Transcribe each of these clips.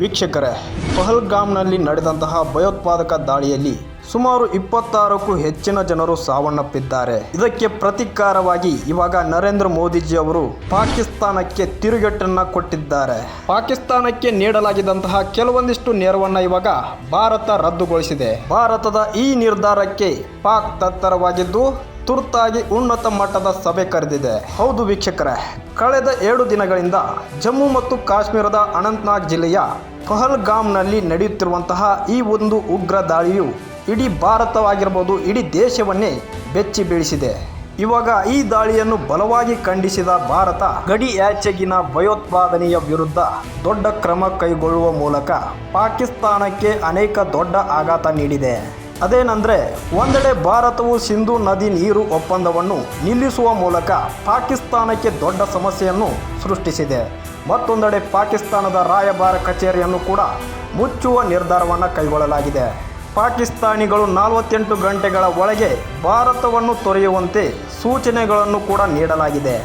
ವೀಕ್ಷಕರೇ ಪಹಲ್ಗಾಮ್ನಲ್ಲಿ ನಡೆದಂತಹ ಭಯೋತ್ಪಾದಕ ದಾಳಿಯಲ್ಲಿ ಸುಮಾರು ಇಪ್ಪತ್ತಾರಕ್ಕೂ ಹೆಚ್ಚಿನ ಜನರು ಸಾವನ್ನಪ್ಪಿದ್ದಾರೆ. ಇದಕ್ಕೆ ಪ್ರತಿಕಾರವಾಗಿ ಇವಾಗ ನರೇಂದ್ರ ಮೋದಿಜಿ ಅವರು ಪಾಕಿಸ್ತಾನಕ್ಕೆ ತಿರುಗೇಟನ್ನ ಕೊಟ್ಟಿದ್ದಾರೆ. ಪಾಕಿಸ್ತಾನಕ್ಕೆ ನೀಡಲಾಗಿದಂತಹ ಕೆಲವೊಂದಿಷ್ಟು ನೆರವನ್ನ ಇವಾಗ ಭಾರತ ರದ್ದುಗೊಳಿಸಿದೆ. ಭಾರತದ ಈ ನಿರ್ಧಾರಕ್ಕೆ ಪಾಕ್ ತತ್ತರವಾಗಿದ್ದು, ತುರ್ತಾಗಿ ಉನ್ನತ ಮಟ್ಟದ ಸಭೆ ಕರೆದಿದೆ. ಹೌದು ವೀಕ್ಷಕರೇ, ಕಳೆದ ಎರಡು ದಿನಗಳಿಂದ ಜಮ್ಮು ಮತ್ತು ಕಾಶ್ಮೀರದ ಅನಂತನಾಗ್ ಜಿಲ್ಲೆಯ ಪಹಲ್ಗಾಮ್ನಲ್ಲಿ ನಡೆಯುತ್ತಿರುವಂತಹ ಈ ಒಂದು ಉಗ್ರ ದಾಳಿಯು ಇಡೀ ಭಾರತವಾಗಿರ್ಬೋದು, ಇಡೀ ದೇಶವನ್ನೇ ಬೆಚ್ಚಿ ಬೀಳಿಸಿದೆ. ಇವಾಗ ಈ ದಾಳಿಯನ್ನು ಬಲವಾಗಿ ಖಂಡಿಸಿದ ಭಾರತ ಗಡಿಯಾಚೆಗಿನ ಭಯೋತ್ಪಾದನೆಯ ವಿರುದ್ಧ ದೊಡ್ಡ ಕ್ರಮ ಕೈಗೊಳ್ಳುವ ಮೂಲಕ ಪಾಕಿಸ್ತಾನಕ್ಕೆ ಅನೇಕ ದೊಡ್ಡ ಆಘಾತ ನೀಡಿದೆ. ಅದೇನೆಂದರೆ, ಒಂದೆಡೆ ಭಾರತವು ಸಿಂಧು ನದಿ ನೀರು ಒಪ್ಪಂದವನ್ನು ನಿಲ್ಲಿಸುವ ಮೂಲಕ ಪಾಕಿಸ್ತಾನಕ್ಕೆ ದೊಡ್ಡ ಸಮಸ್ಯೆಯನ್ನು ಸೃಷ್ಟಿಸಿದೆ. ಮತ್ತೊಂದೆಡೆ ಪಾಕಿಸ್ತಾನದ ರಾಯಭಾರ ಕಚೇರಿಯನ್ನು ಕೂಡ ಮುಚ್ಚುವ ನಿರ್ಧಾರವನ್ನು ಕೈಗೊಳ್ಳಲಾಗಿದೆ. ಪಾಕಿಸ್ತಾನಿಗಳು ನಲವತ್ತೆಂಟು ಗಂಟೆಗಳ ಒಳಗೆ ಭಾರತವನ್ನು ತೊರೆಯುವಂತೆ ಸೂಚನೆಗಳನ್ನು ಕೂಡ ನೀಡಲಾಗಿದೆ.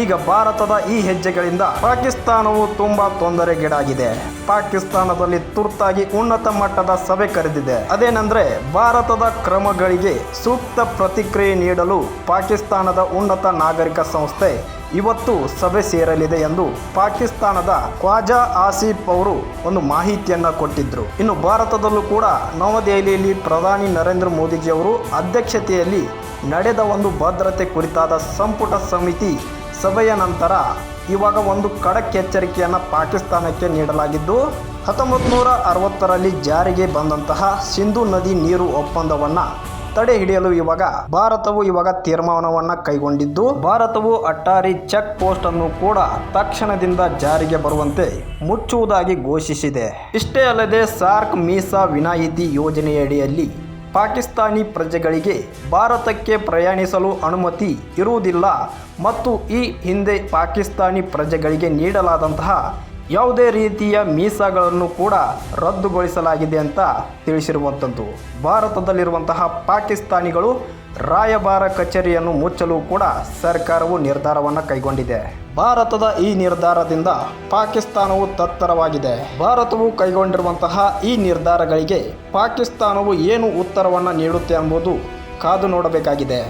ಈಗ ಭಾರತದ ಈ ಹೆಜ್ಜೆಗಳಿಂದ ಪಾಕಿಸ್ತಾನವು ತುಂಬಾ ತೊಂದರೆಗೀಡಾಗಿದೆ. ಪಾಕಿಸ್ತಾನದಲ್ಲಿ ತುರ್ತಾಗಿ ಉನ್ನತ ಮಟ್ಟದ ಸಭೆ ಕರೆದಿದೆ. ಅದೇನೆಂದ್ರೆ ಭಾರತದ ಕ್ರಮಗಳಿಗೆ ಸೂಕ್ತ ಪ್ರತಿಕ್ರಿಯೆ ನೀಡಲು ಪಾಕಿಸ್ತಾನದ ಉನ್ನತ ನಾಗರಿಕ ಸಂಸ್ಥೆ ಇವತ್ತು ಸಭೆ ಸೇರಲಿದೆ ಎಂದು ಪಾಕಿಸ್ತಾನದ ಖ್ವಾಜಾ ಆಸಿಫ್ ಅವರು ಒಂದು ಮಾಹಿತಿಯನ್ನು ಕೊಟ್ಟಿದ್ದರು ಇನ್ನು ಭಾರತದಲ್ಲೂ ಕೂಡ ನವದೆಹಲಿಯಲ್ಲಿ ಪ್ರಧಾನಿ ನರೇಂದ್ರ ಮೋದಿಜಿ ಅವರು ಅಧ್ಯಕ್ಷತೆಯಲ್ಲಿ ನಡೆದ ಒಂದು ಭದ್ರತೆ ಕುರಿತಾದ ಸಂಪುಟ ಸಮಿತಿ ಸಭೆಯ ನಂತರ ಇವಾಗ ಒಂದು ಖಡಕ್ ಎಚ್ಚರಿಕೆಯನ್ನು ಪಾಕಿಸ್ತಾನಕ್ಕೆ ನೀಡಲಾಗಿದ್ದು ಹತ್ತೊಂಬತ್ತು ನೂರ ಅರವತ್ತರಲ್ಲಿ ಜಾರಿಗೆ ಬಂದಂತಹ ಸಿಂಧು ನದಿ ನೀರು ಒಪ್ಪಂದವನ್ನು ತಡೆ ಹಿಡಿಯಲು ಇವಾಗ ಭಾರತವು ಇವಾಗ ತೀರ್ಮಾನವನ್ನ ಕೈಗೊಂಡಿದ್ದು, ಭಾರತವು ಅಟ್ಟಾರಿ ಚೆಕ್ ಪೋಸ್ಟ್ ಅನ್ನು ಕೂಡ ತಕ್ಷಣದಿಂದ ಜಾರಿಗೆ ಬರುವಂತೆ ಮುಚ್ಚುವುದಾಗಿ ಘೋಷಿಸಿದೆ. ಇಷ್ಟೇ ಅಲ್ಲದೆ ಸಾರ್ಕ್ ಮೀಸಾ ವಿನಾಯಿತಿ ಯೋಜನೆಯಡಿಯಲ್ಲಿ ಪಾಕಿಸ್ತಾನಿ ಪ್ರಜೆಗಳಿಗೆ ಭಾರತಕ್ಕೆ ಪ್ರಯಾಣಿಸಲು ಅನುಮತಿ ಇರುವುದಿಲ್ಲ ಮತ್ತು ಈ ಹಿಂದೆ ಪಾಕಿಸ್ತಾನಿ ಪ್ರಜೆಗಳಿಗೆ ನೀಡಲಾದಂತಹ ಯಾವುದೇ ರೀತಿಯ ಮೀಸಾಗಳನ್ನು ಕೂಡ ರದ್ದುಗೊಳಿಸಲಾಗಿದೆ ಅಂತ ತಿಳಿಸಿರುವಂಥದ್ದು ಭಾರತದಲ್ಲಿರುವಂತಹ ಪಾಕಿಸ್ತಾನಿಗಳು ರಾಯಭಾರ ಕಚೇರಿಯನ್ನು ಮುಚ್ಚಲು ಕೂಡ ಸರ್ಕಾರವು ನಿರ್ಧಾರವನ್ನು ಕೈಗೊಂಡಿದೆ. ಭಾರತದ ಈ ನಿರ್ಧಾರದಿಂದ ಪಾಕಿಸ್ತಾನವು ತತ್ತರವಾಗಿದೆ. ಭಾರತವು ಕೈಗೊಂಡಿರುವಂತಹ ಈ ನಿರ್ಧಾರಗಳಿಗೆ ಪಾಕಿಸ್ತಾನವು ಏನು ಉತ್ತರವನ್ನು ನೀಡುತ್ತೆ ಎಂಬುದು ಕಾದು ನೋಡಬೇಕಾಗಿದೆ.